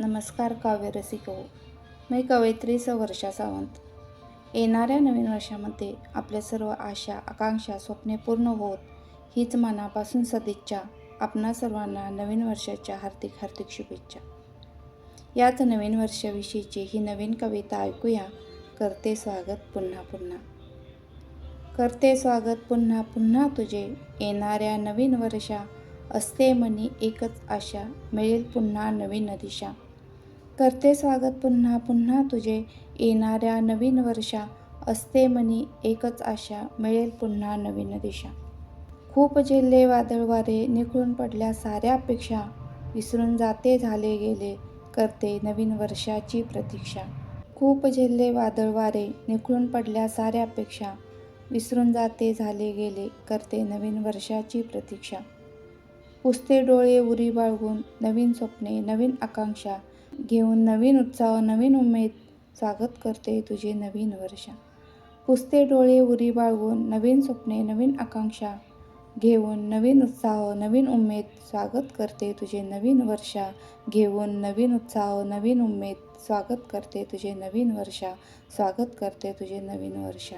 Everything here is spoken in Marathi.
नमस्कार काव्य रसिक हो मी कवयित्री स वर्षा सावंत. येणाऱ्या नवीन वर्षामध्ये आपल्या सर्व आशा आकांक्षा स्वप्ने पूर्ण होत हीच मनापासून सदिच्छा आपणा सर्वांना नवीन वर्षाच्या हार्दिक हार्दिक शुभेच्छा. याच नवीन वर्षाविषयीची ही नवीन कविता ऐकूया. करते स्वागत पुन्हा पुन्हा. करते स्वागत पुन्हा पुन्हा तुझे येणाऱ्या नवीन वर्षा. असते मनी एकच आशा मिळेल पुन्हा नवीन दिशा. करते स्वागत पुन्हा पुन्हा तुझे येणाऱ्या नवीन वर्षा. असते मनी एकच आशा मिळेल पुन्हा नवीन दिशा. खूप झेल्ले वादळ वारे निखळून पडल्या साऱ्या अपेक्षा. विसरून जाते झाले गेले करते नवीन वर्षाची प्रतीक्षा. खूप झेल्ले वादळ वारे निखळून पडल्या साऱ्या अपेक्षा. विसरून जाते झाले गेले करते नवीन वर्षाची प्रतीक्षा. पुसते डोळे उरी बाळगून नवीन स्वप्ने नवीन आकांक्षा. घेऊन नवीन उत्साह नवीन उमेद स्वागत करते तुझे नवीन वर्ष. पुसते डोळे उरी बाळगून नवीन स्वप्ने नवीन आकांक्षा घेऊन नवीन उत्साह नवीन उमेद स्वागत करते तुझे नवीन वर्षा. घेऊन नवीन उत्साह नवीन उमेद स्वागत करते तुझे नवीन वर्षा. स्वागत करते तुझे नवीन वर्षा.